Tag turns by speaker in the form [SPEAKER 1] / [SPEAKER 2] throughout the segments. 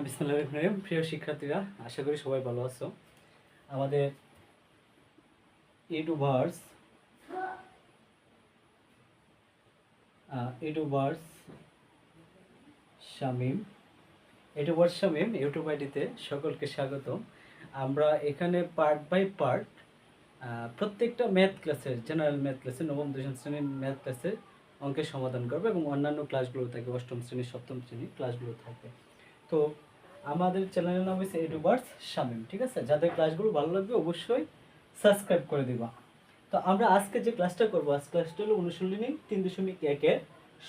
[SPEAKER 1] বিসমুল্লাহ প্রিয় শিক্ষার্থীরা, আশা করি সবাই ভালো আছো। আমাদের YouTubers YouTubers Shamim. YouTubers Shamim, YouTube আইডিতে সকলকে স্বাগত আমরা এখানে পার্ট বাই পার্ট প্রত্যেকটা ম্যাথ ক্লাসের, জেনারেল ম্যাথ ক্লাসে নবম, দশম শ্রেণির ম্যাথ ক্লাসের অঙ্কের সমাধান করবে এবং অন্যান্য ক্লাসগুলো থাকে, অষ্টম শ্রেণি, সপ্তম শ্রেণি ক্লাসগুলো থাকে। তো আমাদের চ্যানেলের নাম হচ্ছে এডুবার্স শামিম, ঠিক আছে? যাদের ক্লাসগুলো ভালো লাগবে অবশ্যই সাবস্ক্রাইব করে দিবা। তো আমরা আজকে যে ক্লাসটা করব, আজ ক্লাসটা হলো অনুশীলনী তিন দশমিক একের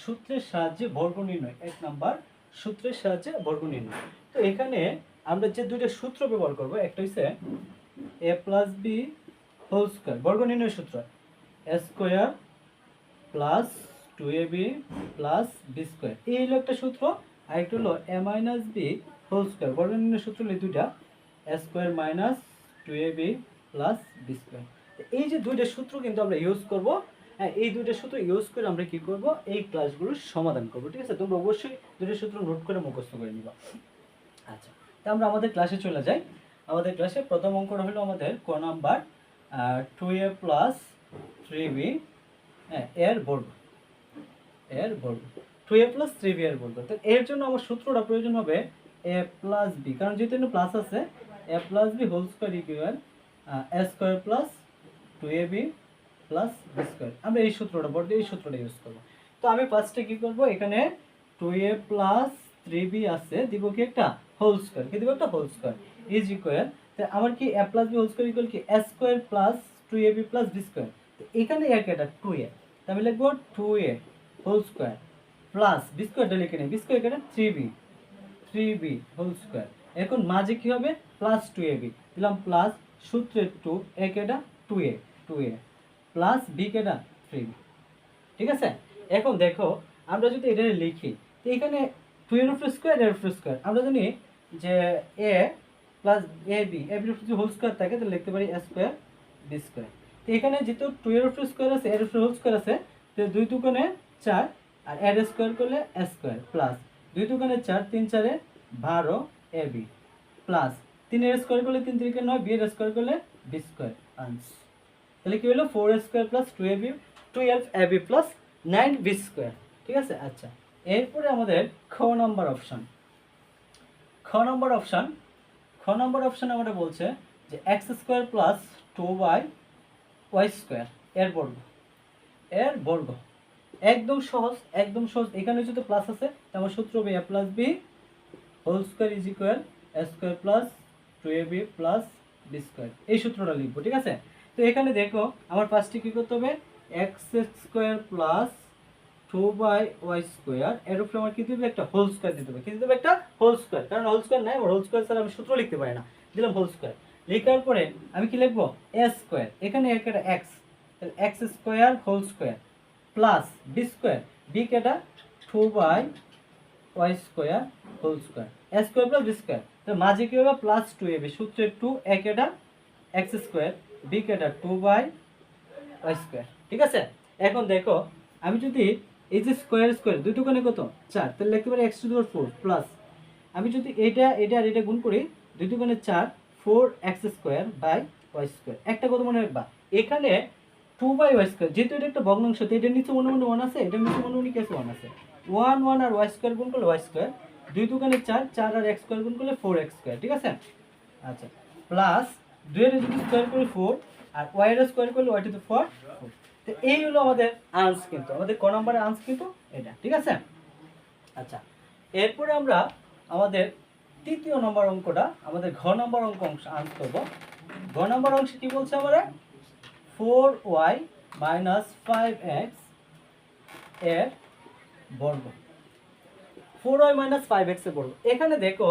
[SPEAKER 1] সূত্রের সাহায্যে বর্গ নির্ণয়, এক নাম্বার সূত্রের সাহায্যে বর্গ নির্ণয়। তো এখানে আমরা যে দুইটা সূত্র ব্যবহার করব, একটা হচ্ছে A plus B whole square, বর্গ নির্ণয় সূত্র। A square plus two A B plus B square. এই হলো একটা সূত্র। আর একটা হলো A minus B whole square বর্গ নির্ণয় সূত্র হলো দুইটা A square minus two A B plus B square এই যে দুইটা সূত্র কিন্তু আমরা ইউজ করব হ্যাঁ এই দুইটা সূত্র ইউজ করে আমরা কি করব? এই ক্লাসগুলোর সমাধান করব, ঠিক আছে? তোমরা অবশ্যই দুইটা সূত্র নোট করে মুখস্থ করে নিবা। আচ্ছা তা আমরা আমাদের ক্লাসে চলে যাই। আমাদের ক্লাসে প্রথম অঙ্কটা হলো আমাদের ক number two A plus three B হ্যাঁ এর বর্গ। এর বর্গ। Two A plus three B এর বর্গ তো এর জন্য আমার সূত্রটা প্রয়োজন হবে এ প্লাস বি কারণ যেহেতু এখানে প্লাস আছে A plus B whole square equal A square plus two A B plus B square আমরা এই সূত্রটা বর্গ এই সূত্রটা ইউজ করব। তো আমি ফার্স্টে কি করব? এখানে two A plus three B আছে, দিব কি একটা হোল স্কোয়ার কি দিব একটা হোল স্কোয়ার ইজ ইকুয়াল তো আমার কি A plus B whole square equal কি A square plus two A B plus B square তো এখানে এক এটা টু এ আমি লিখব two A whole square plus B স্কোয়ারটা লিখে নিই বি স্কোয়ার এখানে three B three B whole square এখন মাঝে কি হবে? প্লাস টু এ বি দিলাম প্লাস সূত্রের টু এ কেটা two A two A plus B কেটা থ্রি বি ঠিক আছে? এখন দেখো, আমরা যদি এটা লিখি, তো এখানে টু এর উপর স্কোয়ার এর উপর স্কোয়ার আমরা জানি যে এ প্লাস এ বি এ উপর যদি হোল স্কোয়ার থাকে, তাহলে লিখতে পারি এ স্কোয়ার বি স্কোয়ার তো এখানে যেহেতু টু এর উপর স্কোয়ার আছে এর উপর হোল স্কোয়ার আছে, তো দুই দুগুণে চার আর এর স্কোয়ার করলে স্কোয়ার প্লাস দুই দুগুণে চার, তিন চারে বারো এ বি প্লাস তিনের স্কোয়ার করলে তিন তিনকে নয়, বি এর স্কোয়ার করলে বি স্কোয়ার। আনস। তাহলে কি হলো? Four square plus two A B, twelve A B plus nine B square. ঠিক আছে? আচ্ছা। এরপরে আমাদের খ নম্বর অপশন। খ নম্বর অপশান, খ নম্বর অপশান আমাদের বলছে যে X square plus two by Y square, এর বর্গ। এর বর্গ। একদম সহজ একদম সহজ। এখানে যদি প্লাস আছে। তাহলে সূত্র হবে A plus B whole square is equal A square plus two A B plus B square এই সূত্রটা লিখব, ঠিক আছে? তো এখানে দেখো, আমার ফার্স্টে কী করতে হবে? X square plus two by Y square এর উপরে আমার কি দিবে একটা হোল স্কোয়ার দিতে হবে। কি দিতে হবে? একটা হোল স্কোয়ার কারণ হোল স্কোয়ার নাই হোল স্কোয়ার ছাড়া আমি সূত্র লিখতে পারি না। দিলাম হোল স্কোয়ার লেখার পরে আমি কি লিখব? এ স্কোয়ার এখানে একটা এক্স তাহলে X square whole square plus B square B কেটা two by Y square whole square A square plus B square তো মাঝে কি হবে? প্লাস টু এবি সূত্রের টু এক এটা এক্স স্কোয়ার বি কেটা টু বাই ওয়াই স্কোয়ার ঠিক আছে? এখন দেখো, আমি যদি এই যে স্কোয়ার স্কোয়ার দুই দোকানে কত? চার। তাহলে লিখতে পারি এক্স টু দেওয়ার ফোর প্লাস আমি যদি এটা এটা আর এটা গুণ করি, দুই দোকানে চার four X square by Y square একটা কথা মনে রাখবা, এখানে টু বাই ওয়াই স্কোয়ার যেহেতু এটা একটা ভগ্নাংশ, তো এটার নিচে মনে মনে ওয়ান আছে এটার নিচে মনে মনে কেসে ওয়ান আছে। ওয়ান ওয়ান আর ওয়াই স্কোয়ার গুণ করলে ওয়াই স্কোয়ার দুই দোকানে চার চার আর এক্স স্কোয়ার গুণ করলে ফোর এক্স স্কোয়ার ঠিক আছে? আচ্ছা প্লাস দুইয়ের যদি স্কোয়ার করি ফোর আর ওয়াইয়ের স্কোয়ার করলে ওয়াই টু দ্য ফোর তো এই হলো আমাদের আনস কিন্তু, আমাদের ক নম্বরের আনস কিন্তু এটা, ঠিক আছে? আচ্ছা এরপরে আমরা আমাদের তৃতীয় নম্বর অঙ্কটা, আমাদের ঘ নম্বর অঙ্ক অংশ আনস করব। ঘ নম্বর অংশে কি বলছে আমরা ফোর ওয়াই মাইনাস ফাইভ এক্সের বর্গ। ফোর ওয়াই মাইনাস ফাইভ এক্সের বর্গ। এখানে দেখো,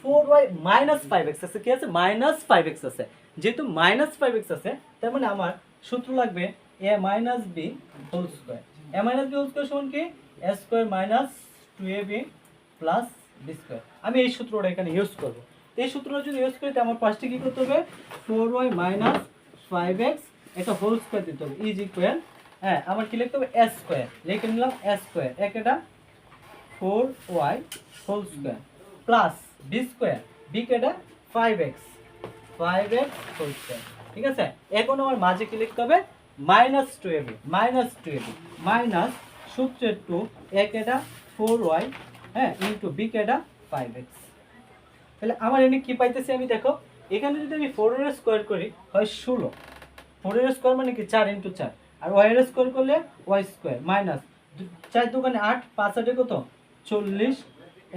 [SPEAKER 1] four Y minus five X আছে। কি আছে? মাইনাস ফাইভ এক্স আছে। যেহেতু মাইনাস ফাইভ এক্স আছে, তার মানে আমার সূত্র লাগবে A minus B whole square A minus B whole square সমান কি? A square minus two A B plus B square আমি এই সূত্রটা এখানে ইউজ করব। এই সূত্রটা যদি ইউজ করি তো আমার পাঁচটি কী করতে হবে? Four Y minus five X এটা হোল স্কোয়ার দিতে হবে ইজ ইকুয়াল হ্যাঁ আমার কি লিখতে হবে? এস স্কোয়ার লিখে নিলাম এস স্কোয়ার এক এটা four Y whole square plus B square B কেটা five X five X whole square ঠিক আছে? এখন আমার মাঝে কি লিখতে হবে? Minus two AB minus two AB minus সূত্রের টু এ কেটা ফোর ওয়াই হ্যাঁ ইন্টু বি কেটা ফাইভ এক্স তাহলে আমার এনে কি পাইতেছি আমি দেখো? এখানে যদি আমি ফোর স্কোয়ার করি, হয় ষোলো। ফোর এর স্কোয়ার মানে কি? চার ইন্টু চার। আর ওয়াই এর স্কোয়ার করলে ওয়াই স্কোয়ার মাইনাস চার দোকানে আট, পাঁচ আটে কত? চল্লিশ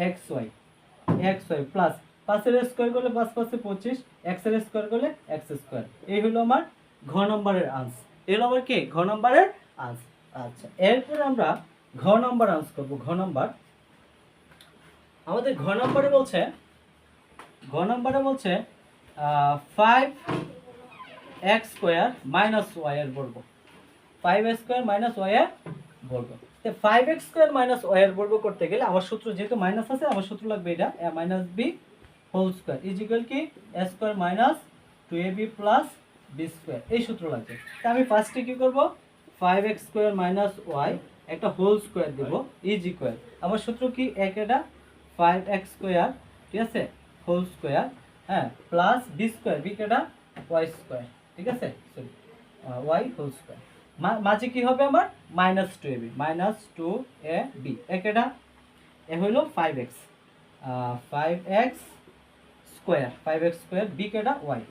[SPEAKER 1] X Y X Y plus পাঁচের স্কোয়ার করলে পাঁচ, পাঁচে পঁচিশ। এক্সের স্কোয়ার করলে এক্স স্কোয়ার এই হলো আমার ঘ নম্বরের আন্স এই হলো আমার কি? ঘ নম্বরের আন্স আচ্ছা এরপরে আমরা ঘ নম্বর আন্স করব। ঘ নম্বর। আমাদের ঘ নম্বরে বলছে, ঘ নম্বরে বলছে five X square minus Y এর বর্গ five X square minus Y এর বর্গ তো five X square minus Y এর বর্গ করতে গেলে আমার সূত্র যেহেতু মাইনাস আছে, আমার সূত্র লাগবে এটা, A minus B whole square is equal কি? A square minus two A B plus B square এই সূত্র লাগবে। তা আমি ফার্স্টে কি করব? Five X square minus Y একটা হোল স্কোয়ার দেবো ইজ ইকুয়াল আমার সূত্র কি এক এটা? ফাইভ এক্স স্কোয়ার ঠিক আছে? হোল স্কোয়ার হ্যাঁ প্লাস বি স্কোয়ার বি কেটা? ওয়াই স্কোয়ার ঠিক আছে? ওয়াই হোল স্কোয়ার মাঝে কি হবে আমার? Minus two A B minus two A B একেটা এ হইল five X five X square five X square B কেটা ওয়াই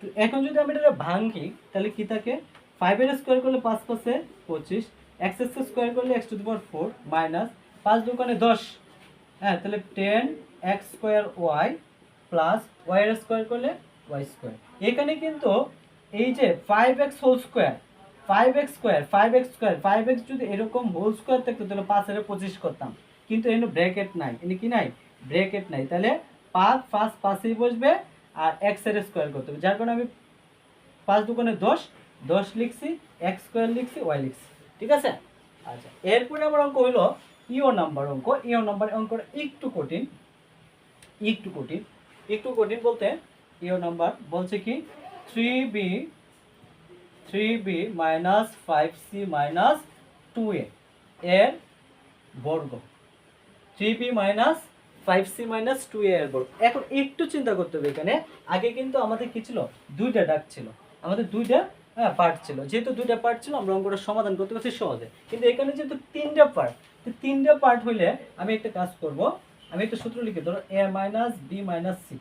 [SPEAKER 1] তো এখন যদি আমি এটা ভাঙি, তাহলে কি থাকে? ফাইভের স্কোয়ার করলে পাঁচ পাঁচে পঁচিশ। এক্স এক্স স্কোয়ার করলে X to the power four minus পাঁচ দোকানে দশ। হ্যাঁ তাহলে ten X square Y plus Y এর স্কোয়ার করলে ওয়াই স্কোয়ার এখানে কিন্তু এই যে five X whole square five X square five X five X যদি এরকম হোল স্কোয়ার থাকতো, তাহলে পাঁচ হাজার পঁচিশ করতাম। কিন্তু এখানে ব্র্যাকেট নাই। এনে কি নাই? ব্র্যাকেট নাই। তাহলে পাঁচ পাঁচ, পাঁচেই বসবে আর এক্সের স্কোয়ার করতে হবে। যার কারণে আমি পাঁচ দোকানে দশ দশ লিখছি এক্স স্কোয়ার লিখছি ওয়াই লিখছি। ঠিক আছে? আচ্ছা এরপরে আমার অঙ্ক হইল ইও নাম্বার অঙ্ক। ইও নাম্বার অঙ্কটা একটু কঠিন একটু কঠিন একটু কঠিন বলতে ইও নাম্বার, বলছে কি three B three B minus five C minus two এর বর্গ। Three B minus five C minus two এর বর্গ। এখন একটু চিন্তা করতে হবে এখানে। আগে কিন্তু আমাদের কি ছিল? দুইটা ডাক ছিল। আমাদের দুইটা হ্যাঁ পার্ট ছিল। যেহেতু দুইটা পার্ট ছিল, আমরা অঙ্কটা সমাধান করতে পারছি সহজে। কিন্তু এখানে যেহেতু তিনটা পার্ট তিনটা পার্ট হইলে আমি একটা কাজ করব। আমি একটা সূত্র লিখে, ধরো A minus B minus C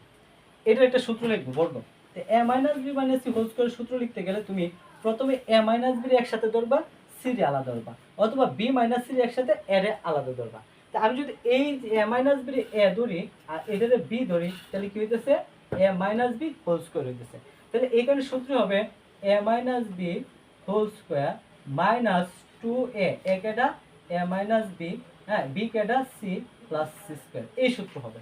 [SPEAKER 1] এটার একটা সূত্র লিখব বর্গ তো A minus B minus C whole square সূত্র লিখতে গেলে তুমি প্রথমে এ মাইনাস বি একসাথে ধরবা সি রে আলাদা ধরবা, অথবা বি মাইনাস সি একসাথে এ রে আলাদা ধরবা। তা আমি যদি এই এ মাইনাস বি এ ধরি আর এটারে বি ধরি, তাহলে কি হইতেছে? A minus B whole square হইতেছে। তাহলে এখানে সূত্র হবে A minus B whole square minus two A A কেটা এ মাইনাস বি হ্যাঁ বি কেটা সি প্লাস সি স্কোয়ার এই সূত্র হবে।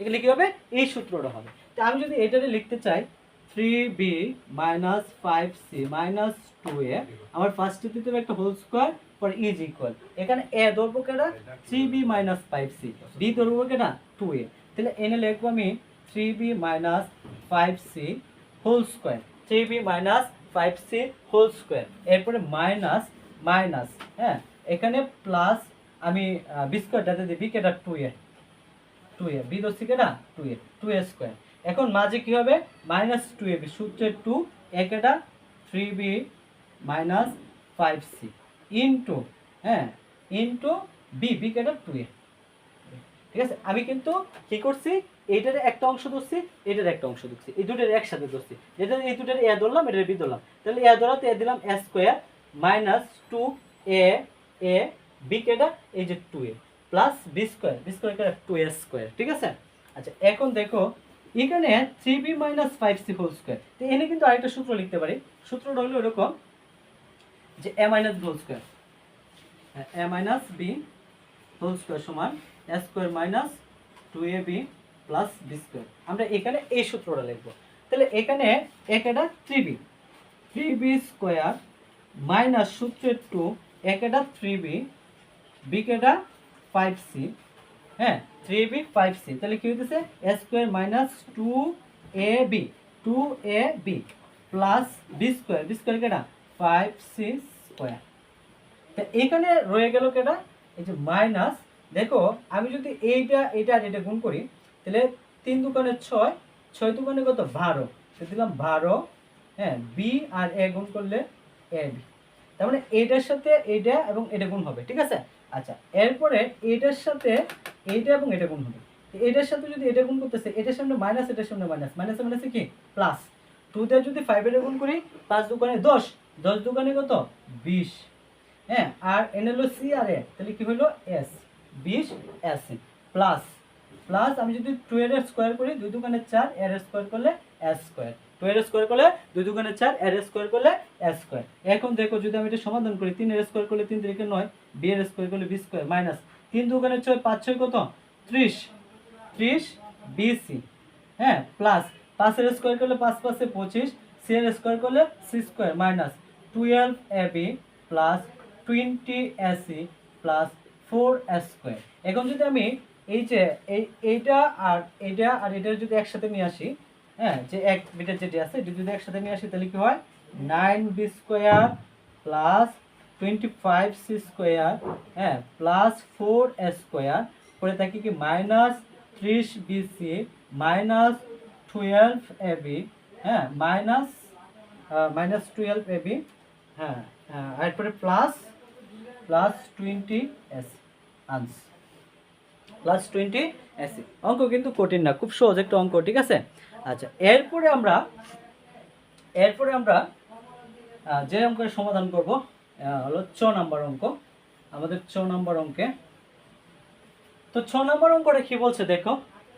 [SPEAKER 1] এগুলি কি হবে, এই সূত্রটা হবে। তো আমি যদি এটারে লিখতে চাই three B minus five C minus two A আমার ফার্স্টে দিতে হবে একটা হোল স্কোয়ার পর ইজ ইকুয়াল এখানে এ ধরবো কেটা? Three B minus five C B ধরবো কেটা? টু এ তাহলে এনে লিখব আমি three B minus five C whole square three B minus five C whole square এরপরে মাইনাস মাইনাস হ্যাঁ? এখানে প্লাস আমি বি স্কোয়ারটাতে দিবি, কেটা two A two A B দোষী কেটা two A two A square এখন মাঝে কি হবে? মাইনাস টু এ বি সূত্রের টু এ কেটা three B minus five C into হ্যাঁ ইন্টু বি বি কেটা টু এ ঠিক আছে? আমি কিন্তু কি করছি? এইটার একটা অংশ ধরছি, এটার একটা অংশ ধরছি। এই দুটোর একসাথে ধরছি। যেটা এই দুটোর এ ধরলাম, এটার বি ধরলাম। তাহলে এ ধরাতে এ দিলাম A square minus two A A B কেটা এই যে two A plus B square B square two A square ঠিক আছে? আচ্ছা এখন দেখো, এখানে three B minus five C whole square তো এনে কিন্তু আরেকটা সূত্র লিখতে পারি। সূত্রটা হলো এরকম যে A minus whole square A minus B whole square সমান A square minus two A B plus B square আমরা এখানে এই সূত্রটা লিখব। তাহলে এখানে একটা three B three B square minus সূত্রের টু একটা থ্রি বি বি কেটা ফাইভ সি হ্যাঁ থ্রি বি ফাইভ সি তাহলে কি হইতেছে? A square minus two A B two A B plus B square B square কেটা ফাইভ সি স্কোয়ার তা এখানে রয়ে গেল কেটা এই যে মাইনাস দেখো, আমি যদি এইটা এটা আর এটা গুণ করি, তাহলে তিন দোকানে ছয় ছয় দোকানে কত? বারো। তো দিলাম বারো হ্যাঁ বি আর এ গুণ করলে এ বি তার মানে এইটার সাথে এইটা এবং এটা গুণ হবে, ঠিক আছে? আচ্ছা এরপরে এইটার সাথে এইটা এবং এটা গুণ হবে। এটার সাথে যদি এটা গুণ করতেছে, এটার সামনে মাইনাস এটার সামনে মাইনাস মাইনাসে মাইনাসে কি? প্লাস টু দিয়ে যদি ফাইভের গুণ করি পাঁচ দোকানে দশ। দশ দোকানে কত? বিশ। হ্যাঁ আর এন হলো সি আর এ তাহলে কি হলো? এস বিশ এস প্লাস প্লাস আমি যদি টু এর স্কোয়ার করি, দুই দোকানে চার এর স্কোয়ার করলে এস স্কোয়ার টু এর স্কোয়ার করলে দুই দোকানে চার এর স্কোয়ার করলে এস স্কোয়ার এখন দেখো যদি আমি এটা সমাধান করি, তিন এর স্কোয়ার করলে তিন তিরিকে নয় বি এর স্কোয়ার করলে বি স্কোয়ার মাইনাস তিন দোকানে ছয়, পাঁচ ছয় কত? ত্রিশ। ত্রিশ বিসি হ্যাঁ প্লাস পাঁচের স্কোয়ার করলে পাঁচ, পাঁচে পঁচিশ সি এর স্কোয়ার করলে C square minus twelve A B plus twenty AC plus four square এখন যদি আমি এই যে, এই, এইটা আর এইটা আর এটা যদি একসাথে নিয়ে আসি হ্যাঁ যে এক বিটার যেটি আছে এটি যদি একসাথে নিয়ে আসি তাহলে কি হয়? Nine B square plus twenty five C square হ্যাঁ প্লাস ফোর স্কোয়ার পরে থাকি কি মাইনাস ত্রিশ BC minus twelve A B হ্যাঁ minus minus twelve A B হ্যাঁ হ্যাঁ, এরপরে প্লাস প্লাস টোয়েন্টি এস আনস প্লাস টোয়েন্টি এসি অঙ্ক কিন্তু কঠিন না খুব সহজ একটা অঙ্ক ঠিক আছে? আচ্ছা এরপরে আমরা এরপরে আমরা যে অঙ্কের সমাধান করব হলো ছ নাম্বার অঙ্ক। আমাদের ছ নাম্বার অঙ্কে। তো ছ নাম্বার অঙ্কটা কি বলছে দেখো?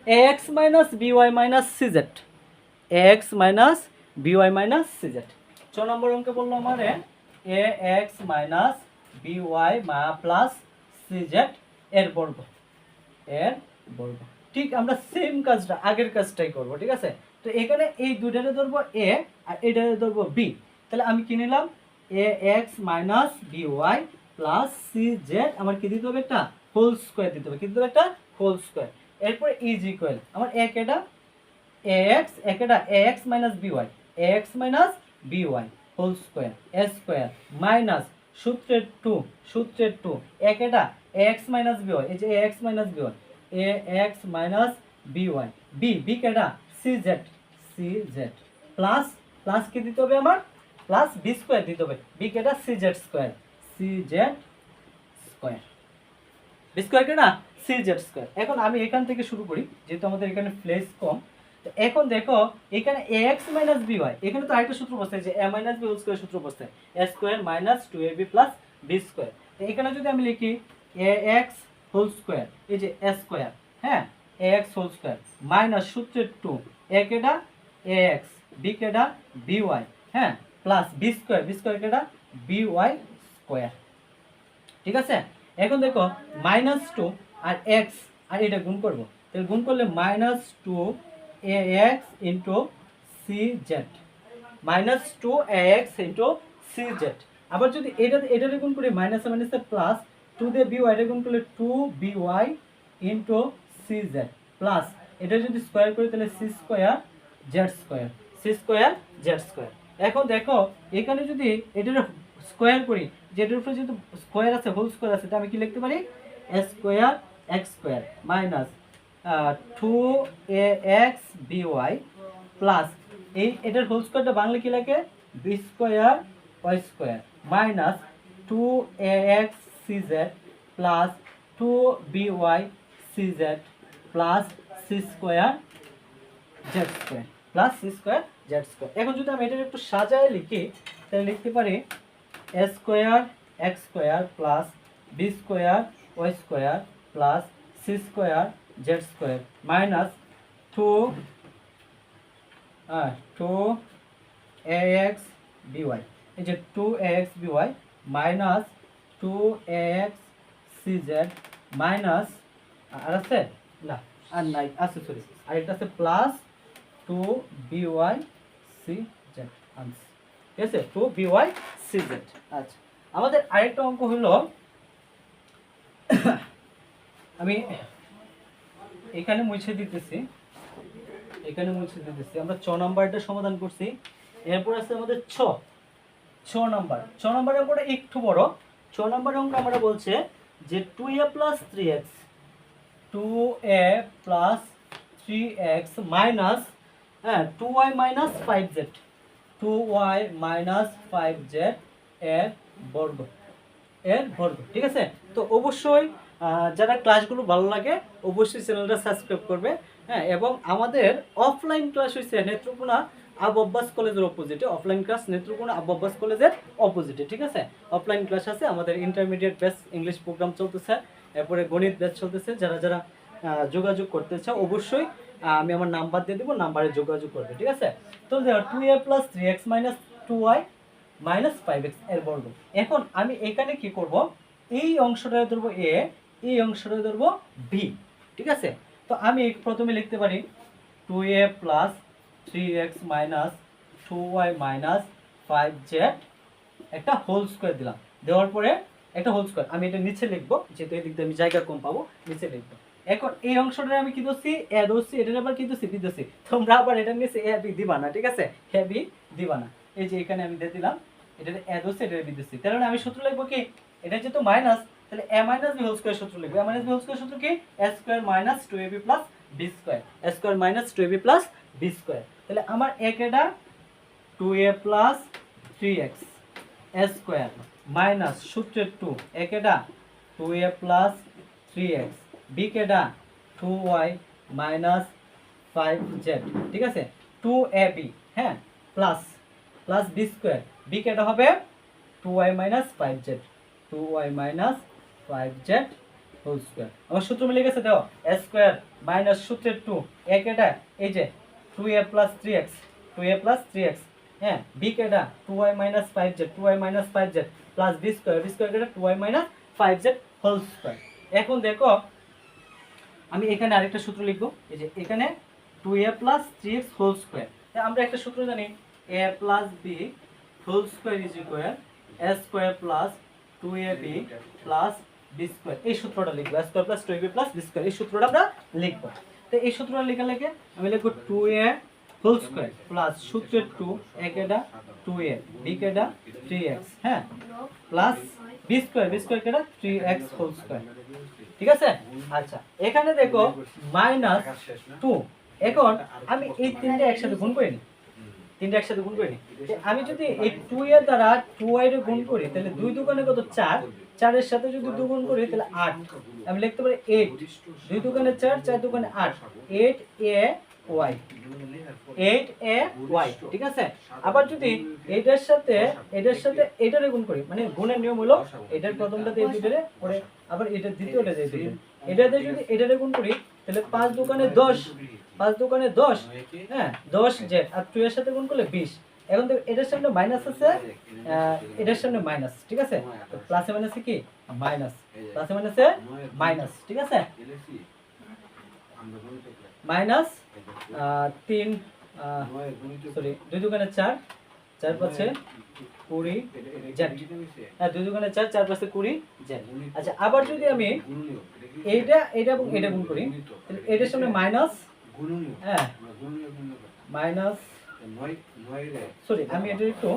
[SPEAKER 1] X minus BY minus CZ A X minus BY minus CZ ছ নম্বর অঙ্কে বলল আমার A X minus BY plus CZ এর বর্গ এর বর্গ ঠিক আমরা সেম কাজটা, আগের কাজটাই করব, ঠিক আছে? তো এখানে এই দুটারে ধরবো এ আর এটারে ধরবো বি তাহলে আমি কি নিলাম? A X minus B Y plus C Z আমার কি দিতে হবে একটা? হোল স্কোয়ার দিতে হবে। কি দিতে হবে একটা? হোল স্কোয়ার এরপরে ইজ ইকুয়াল আমার এক এটা? এ এক্স এক এটা? A X minus B Y A X minus B Y whole square A square minus সূত্রের টু সূত্রের টু এক এটা? এক্স মাইনাস বি ওয়াই এই যে X minus B Y A X minus B Y B B কেটা C Z C Z plus plus কি দিতে হবে আমার? প্লাস বি স্কোয়ার দিতে হবে। বি কেটা C Z square C Z square B square কেটা সি জেড স্কোয়ার এখন আমি এখান থেকে শুরু করি, যেহেতু আমাদের এখানে প্লেস কম। তো এখন দেখো, এখানে A X minus B Y এখানে তো আরেকটা সূত্র বসতে যে এ মাইনাস বি স্কোয়ার সূত্র বসতে A square minus two A B plus B square তো এখানে যদি আমি লিখি এ এক্স হোল স্কোয়ার, এই যে এ স্কোয়ার হ্যাঁ? A X whole square, minus সূত্রের টু, এ কেটা এ এক্স, বি কেটা বি ওয়াই হ্যাঁ? Plus B square B square কেটা বি ওয়াই স্কোয়ার। ঠিক আছে? এখন দেখো, মাইনাস টু আর এক্স, আর এটা গুণ করব। তাহলে গুণ করলে minus two A X into C Z. Minus two A X into C Z. আবার যদি এটা এটাতে গুণ করি, মাইনাসে মাইনাসে প্লাস টু দিয়ে বি ওয়াই গুণ করলে two B Y into C Z plus এটা যদি স্কোয়ার করি তাহলে C square Z square C square Z square এখন দেখো, এখানে যদি এটার স্কোয়ার করি, যেটার উপরে যেহেতু স্কোয়ার আছে হোল স্কোয়ার আছে আমি কি লিখতে পারি? Square X square minus two A X B Y plus এই এটার হোল স্কোয়ারটা বাংলা কি লাগে B square Y square minus two A X C Z plus two B Y C Z plus C square Z square plus C square Z square এখন যদি আমি এটার একটু সাজায় লিখি, তাহলে লিখতে পারি A square X square plus B square Y square plus C square Z square minus two two A X B Y এই যে two A X B Y minus two X C Z minus আর আছে? না, আর নাই, আছে sorry আর এটা আছে plus two B Y C Z answer ঠিক আছে? টু বিওয়াই সি জেড আচ্ছা আমাদের আরেকটা অঙ্ক হলো, আমি এখানে মুছে দিতেছি, এখানে মুছে দিতেছি। আমরা ছ নাম্বারটা সমাধান করছি। এরপর আছে আমাদের ছ ছ নাম্বার। ছ নাম্বার অঙ্কটা একটু বড়। ছ নাম্বার অঙ্ক আমরা বলছে যে two A plus three X two A plus three X minus হ্যাঁ two Y minus five Z two Y minus five Z এর বর্গ এর বর্গ, ঠিক আছে? তো অবশ্যই যারা ক্লাসগুলো ভালো লাগে, অবশ্যই চ্যানেলটা সাবস্ক্রাইব করবে হ্যাঁ এবং আমাদের অফলাইন ক্লাস হয়েছে নেত্রকোনা আবু আব্বাস কলেজের অপোজিটে অফলাইন ক্লাস নেত্রকোনা আবু আব্বাস কলেজের অপোজিটে ঠিক আছে? অফলাইন ক্লাস আছে, আমাদের ইন্টারমিডিয়েট বেস ইংলিশ প্রোগ্রাম চলতেছে, এরপরে গণিত ব্যাচ চলতেছে, যারা যারা যোগাযোগ করতে চাও অবশ্যই আমি আমার নাম্বার দিয়ে দেবো নাম্বারে যোগাযোগ করবে, ঠিক আছে? তো two A plus three X minus two Y minus five এক্সের বর্গ। এখন আমি এখানে কি করব? এই অংশটা ধরবো এ এই অংশটা ধরবো বি ঠিক আছে? তো আমি প্রথমে লিখতে পারি two A plus three X minus two Y minus five Z একটা হোল স্কোয়ার দিলাম। দেওয়ার পরে একটা হোল স্কোয়ার আমি এটা নিচে লিখব, যেহেতু এদিক দিয়ে আমি জায়গা কম পাবো, নিচে লিখব। এখন এই অংশটা আমি কি এ দোষী আবার কি বি তোমরা আবার এটা নিচে এ বি দিবা না, ঠিক আছে? বি দিবা না। এই যে এখানে আমি দিয়ে দিলাম এটা এ এটা বি তার মানে আমি সূত্র লিখব কি? এটা যেহেতু মাইনাস তাহলে A minus B whole square সূত্র লিখব। A minus B whole square সূত্র কি? A square minus two A B plus B square A square minus two A B plus B square তাহলে আমার একেটা two A plus three X square minus সূত্রের two একেটা two A plus three X B কেটা two Y minus five Z ঠিক আছে? Two A B হ্যাঁ? Plus plus B square B কেটা হবে two Y minus five Z two Y minus five Z whole square আমার সূত্র মিলে গেছে দেখো স্কোয়ার মাইনাস সূত্রের টু এ কেটা এই যে two A plus three X two A plus three X হ্যাঁ বি কেটা two Y minus five Z two Y minus five Z plus B square B কেটা two Y minus five Z whole square এখন দেখো, আমি এখানে আরেকটা সূত্র লিখব, এই যে এখানে two A plus three X whole square আমরা একটা সূত্র জানি A plus B whole square is equal A square plus two A B plus B এই সূত্রটা লিখব A square plus two A B plus square এই সূত্রটা আমরা লিখব। তো এই সূত্রটা লেখা লেগে আমি লিখব two A whole square plus সূত্রের টু এ কেডা টু এ বি কেডা থ্রি এক্স হ্যাঁ? Plus B square B square কেডা থ্রি এক্স হোল স্কোয়ার ঠিক আছে? আচ্ছা এখানে দেখো মাইনাস টু এখন আমি এই তিনটে একসাথে গুণ করি তিনটে একসাথে গুণ করিনি। আমি যদি এই টু এর দ্বারা টু এর গুণ করি, তাহলে দুই দোকানে কত? চার। চারের সাথে যদি দু গুণ করি, তাহলে আট। আমি লিখতে পারি এইট দুই দোকানে চার চার দোকানে আট। Eight A Y eight A Y ঠিক আছে? আবার যদি এটার সাথে এটার সাথে এটারে গুণ করি মানে গুণের নিয়ম হলো এটার প্রথমটা দিয়ে দুইটারে পরে আবার এটার দ্বিতীয়টা দিয়ে দুইটারে। এটাতে যদি এটারে গুণ করি, তাহলে পাঁচ দোকানে দশ, পাঁচ দোকানে দশ হ্যাঁ দশ জেড। আর টু এর সাথে গুণ করলে বিশ। এখন দেখো এটার সামনে মাইনাস আছে এটার সামনে মাইনাস ঠিক আছে? প্লাসে মাইনাসে কি? মাইনাস প্লাসে মাইনাসে মাইনাস ঠিক আছে? মাইনাস তিন সরি দুই দোকানে চার চার পাশে কুড়ি হ্যাঁ দুই দোকানে চার চার পাশে কুড়ি জেড আচ্ছা আবার যদি আমি এইটা এটা এবং এটা গুণ করি তাহলে এটার সামনে মাইনাস হ্যাঁ। মাইনাস সরি আমি এটা একটু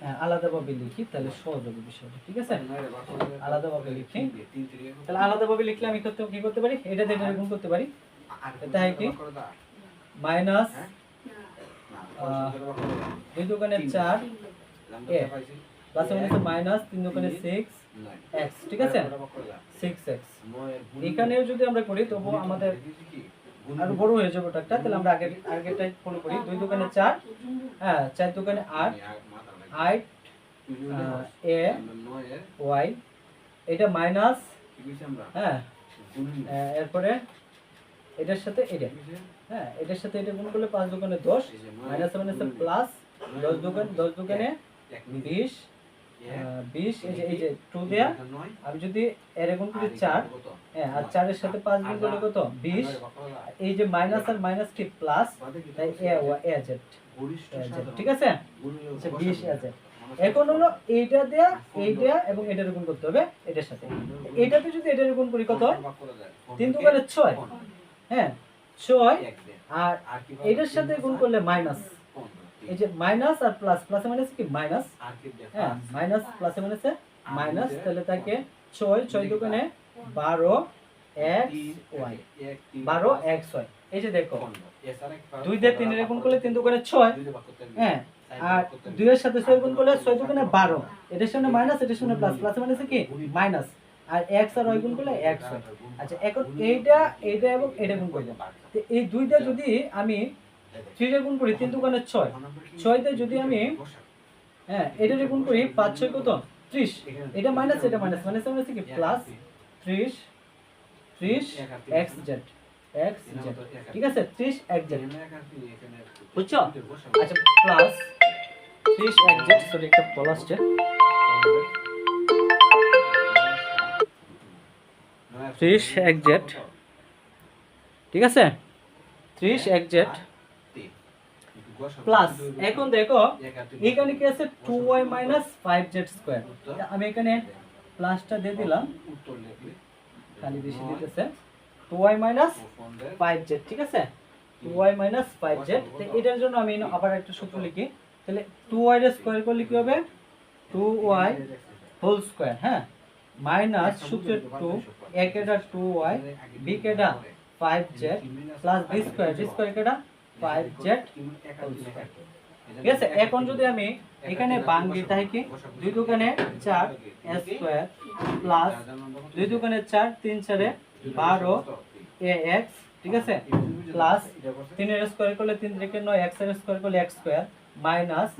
[SPEAKER 1] হ্যাঁ, আলাদাভাবে লিখি তাহলে সহজ হবে বিষয়টা ঠিক আছে? আলাদাভাবে লিখি। তাহলে আলাদাভাবে লিখলে আমি করতে কি করতে পারি? এটা দিয়ে গুণ করতে পারি। তাই কি? মাইনাস দুই দোকানে চার প্লাসে মাইনাস তিন দোকানে সিক্স এক্স ঠিক আছে? সিক্স এক্স এখানেও যদি আমরা করি তবু আমাদের আরও বড় হয়ে যাবে ওটা তাহলে আমরা আগে আগেরটাই ফলো করি। দুই দোকানে চার হ্যাঁ চার দোকানে আট আট এ ওয়াই এটা মাইনাস হ্যাঁ এরপরে এটার সাথে এটা হ্যাঁ এটার সাথে এটা গুণ করলে পাঁচ দোকানে দশ মাইনাস মাইনাসে প্লাস দশ দোকান দশ দোকানে বিশ বিশ এই যে টু দেয়া আমি যদি এর করি চার হ্যাঁ আর চারের সাথে পাঁচ গুণ করলে কত? বিশ। এই যে মাইনাস আর মাইনাস কি? প্লাস তাই এ এ জেড ঠিক আছে? বিশ এ জেড এখন হলো এইটা দেয়া এইটা এবং এটার গুণ করতে হবে এটার সাথে। এটাতে যদি এটার গুণ করি কত? তিন ছয়। হ্যাঁ ছয় আর এটার সাথে গুণ করলে মাইনাস এই যে মাইনাস আর প্লাস প্লাসে মাইনাস কি? মাইনাস। হ্যাঁ মাইনাস প্লাসে মাইনাসে মাইনাস তাহলে তাকে ছয় ছয় দোকানে বারো এক্স ওয়াই। বারো এক্স ওয়াই। এই যে দেখো দুই দিয়ে তিন গুণ করলে তিন দুগুণে ছয়। হ্যাঁ আর দুইয়ের সাথে ছয় গুণ করলে ছয় দুগুণে বারো। এটার সামনে মাইনাস এটার সামনে প্লাস প্লাস মানে কি? মাইনাস। আর এক্স আর ওয়াই গুণ করলে এক্স হয় আচ্ছা এখন এইটা এইটা এবং এটা গুণ করব তো এই দুইটা যদি আমি থ্রি দিয়ে গুণ করি, তিন দুগুণে ছয়। ছয়তে যদি আমি হ্যাঁ এটা দিয়ে গুণ করি পাঁচ ছয় কত? ত্রিশ। এটা মাইনাস এটা মাইনাস মাইনাস মানে কি? প্লাস ত্রিশ ত্রিশ এক্স জেড এক্স জেড ঠিক আছে? ত্রিশ এক্স জেড বুঝছ? আচ্ছা প্লাস ত্রিশ এক্স জেড সরি একটা বল আসছে। ত্রিশ এক জেড ঠিক আছে? ত্রিশ এক জেড প্লাস এখন দেখো এখানে কি আছে? Two Y minus five Z square আমি এখানে প্লাসটা দিয়ে দিলাম। খালি বেশি দিতেছে। Two Y minus five Z ঠিক আছে? Two Y minus five Z এটার জন্য আমি আবার একটা সূত্র লিখি। তাহলে টু ওয়াই এর স্কোয়ার করলে কি হবে? টু ওয়াই হোল স্কোয়ার হ্যাঁ? মাইনাস সূত্রের টু এ কেটা টু ওয়াই বি কেটা five Z plus B square B square কেটা ফাইভ জেড ঠিক আছে? এখন যদি আমি এখানে বাঙ্গি তাই কি দুই দোকানে চার স্কোয়ার প্লাস দুই দোকানে চার তিন চারে বারো এ এক্স ঠিক আছে? প্লাস তিনের স্কোয়ার করলে তিন থেকে নয় এক্সের স্কোয়ার করলে এক্স স্কোয়ার মাইনাস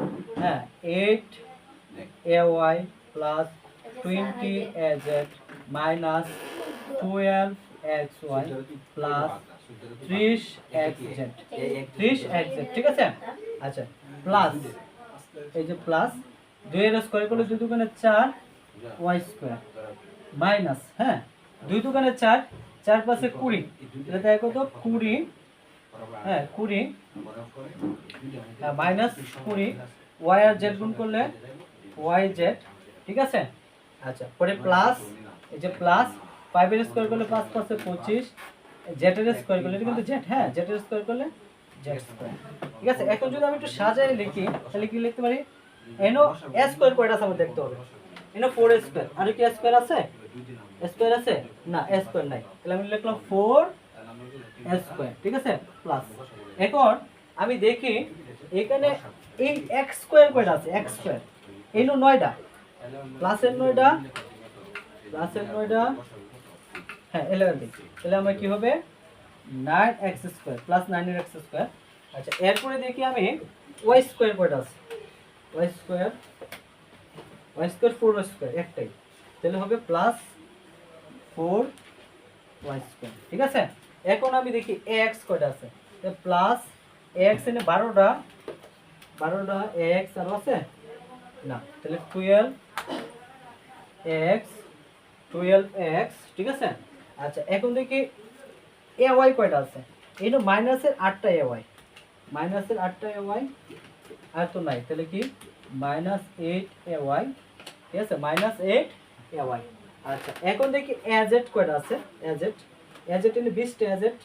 [SPEAKER 1] হ্যাঁ eight A Y plus twenty A Z minus twelve X Y plus ত্রিশ জেড ত্রিশ এক্স জেড ঠিক আছে? আচ্ছা প্লাস এই যে প্লাস দুই এর স্কোয়ার করলে দুই দোকানে চার ওয়াই স্কোয়ার মাইনাস হ্যাঁ? দুই দোকানে চার চার পাশে কুড়ি। এটা দেয় কত? কুড়ি। হ্যাঁ কুড়ি। মাইনাস কুড়ি ওয়াই আর জেড গুণ করলে ওয়াই জেড ঠিক আছে? আচ্ছা পরে প্লাস এই যে প্লাস ফাইভের স্কোয়ার করলে পাঁচ পাঁচে পঁচিশ জেটের স্কোয়ার করলে কিন্তু জেড হ্যাঁ জেটের স্কোয়ার করলে জেড স্কোয়ার ঠিক আছে, এখন যদি আমি একটু সাজাই লিখি, তাহলে কি লিখতে পারি? এনো এ স্কোয়ার কয়টা আছে আমার দেখতে হবে। এনো ফোর স্কোয়ার আর কি স্কোয়ার আছে? স্কোয়ার আছে? না স্কোয়ার নাই। তাহলে আমি লিখলাম ফোর স্কোয়ার ঠিক আছে? প্লাস এখন আমি দেখি, এখানে এই এক্স স্কোয়ার কয়টা আছে? এক্স স্কোয়ার এই নো নয়টা। প্লাসের নয়টা। প্লাসের নয়টা। হ্যাঁ ইলেভেন দিক তাহলে আমার কি হবে? নাইন এক্স স্কোয়ার প্লাস নাইনের এক্স স্কোয়ার আচ্ছা এরপরে দেখি আমি ওয়াই স্কোয়ার কয়টা আছে? Y square Y square four Y square একটাই। তাহলে হবে প্লাস ফোর ওয়াই স্কোয়ার ঠিক আছে? এখন আমি দেখি এক্স কয়টা আছে? প্লাস এক্স এনে বারোটা বারোটা এক্স আরও আছে? না, তাহলে টুয়েলভ এক্স টুয়েলভ এক্স ঠিক আছে? আচ্ছা এখন দেখি এ ওয়াই কয়টা আছে? তো মাইনাসের আটটা এ ওয়াই। মাইনাসের আটটা এ ওয়াই আর তো নাই, তাহলে কি? মাইনাস এইট এ ওয়াই, ঠিক আছে? Minus eight A Y. আচ্ছা এখন দেখি অ্যাজেট কয়টা আছে? অ্যাজেট অ্যাজেট এনে বিশটা অ্যাজেট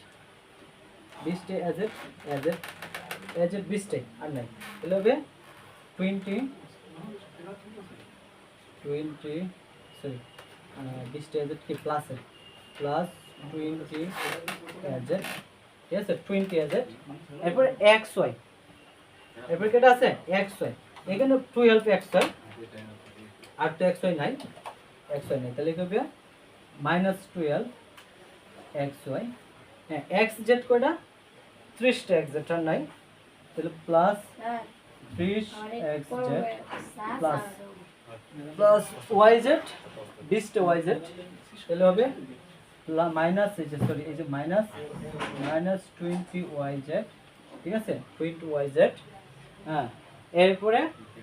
[SPEAKER 1] বিশটা অ্যাজেট অ্যাজেট অ্যাজেট বিশটাই, আর নাই। তাহলে হবে টোয়েন্টি টোয়েন্টি সরি বিশটা অ্যাজেট কি প্লাসে প্লাস টোয়েন্টি অ্যাজেট ঠিক আছে টোয়েন্টি অ্যাজেট এরপরে এক্স ওয়াই এরপরে কেটা আছে? এক্স ওয়াই এখানে টুয়েলভ এক্স ওয়াই আর তো এক্স ওয়াই নাই। এক্স ওয়াই নাই। তাহলে কি হবে? মাইনাস টুয়েলভ এক্স ওয়াই হ্যাঁ এক্স জেড কয়টা? ত্রিশটা এক্স জেড আর নাই। তাহলে প্লাস ত্রিশ X Z plus plus Y Z বিশটা ওয়াই জেড তাহলে হবে মাইনাস এই যে সরি এই যে minus minus twenty Y Z ঠিক আছে? টোয়েন্টি ওয়াই জেড হ্যাঁ। এরপরে,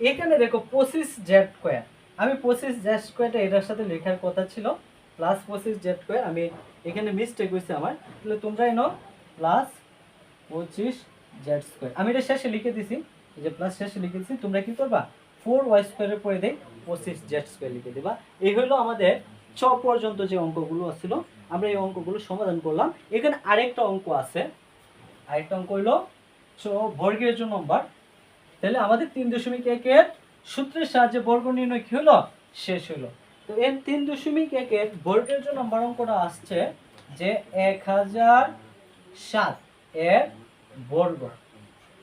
[SPEAKER 1] এখানে দেখো পঁচিশ জেড স্কোয়ার আমি পঁচিশ জেড স্কোয়ারটা এটার সাথে লেখার কথা ছিল প্লাস পঁচিশ জেড স্কোয়ার আমি এখানে মিস্টেক হয়েছে আমার। তাহলে তোমরাই নাও প্লাস পঁচিশ জেড স্কোয়ার আমি এটা শেষে লিখে দিছি যে প্লাস শেষে লিখে দিছি, তোমরা কি করবা? ফোর ওয়াই স্কোয়ারের পরে দেই পঁচিশ জেড স্কোয়ার লিখে দেবা। এই হলো আমাদের ছ পর্যন্ত যে অঙ্কগুলো ছিল আমরা এই অঙ্কগুলো সমাধান করলাম। এখানে আরেকটা অঙ্ক আছে। আরেকটা অঙ্ক হইল বর্গের জন্য নম্বর তাহলে আমাদের তিন দশমিক একের সূত্রের সাহায্যে বর্গ নির্ণয় কি হলো শেষ হলো তো এর তিন দশমিক একের বর্গের জন্য নম্বর অঙ্কটা আসছে যে এক হাজার সাত এর বর্গ।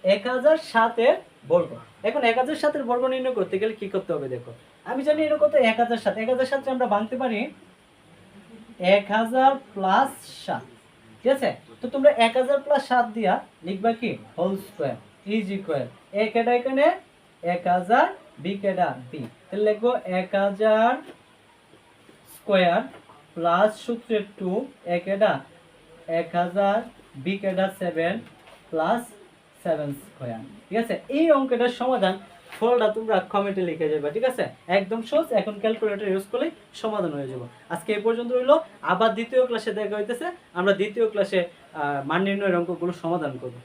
[SPEAKER 1] এক হাজার সাতের বর্গ। এখন এক হাজার সাতের বর্গ নির্ণয় করতে গেলে কি করতে হবে দেখো? আমি জানি এর কত? এক হাজার সাত। এক হাজার সাতকে আমরা ভাঙতে পারি এক হাজার প্লাস সাত। ঠিক আছে? তো তোমরা এক হাজার প্লাস সাত দিয়া লিখবা কি? Whole square is equal A এখানে? এক হাজার বি কেটা বি তাহলে লিখব এক হাজার স্কোয়ার প্লাস সূত্রের টু এটা এক হাজার বি কেটা সেভেন প্লাস সেভেন স্কোয়ার ঠিক আছে? এই অঙ্কটার সমাধান ফলটা তোমরা কমেন্টে লিখে যাবে, ঠিক আছে? একদম সোজ এখন ক্যালকুলেটর ইউজ করলেই সমাধান হয়ে যাবে। আজকে এই পর্যন্ত রইল, আবার দ্বিতীয় ক্লাসে দেখা হইতেছে, আমরা দ্বিতীয় ক্লাসে মান নির্ণয়ের অঙ্কগুলো সমাধান করব।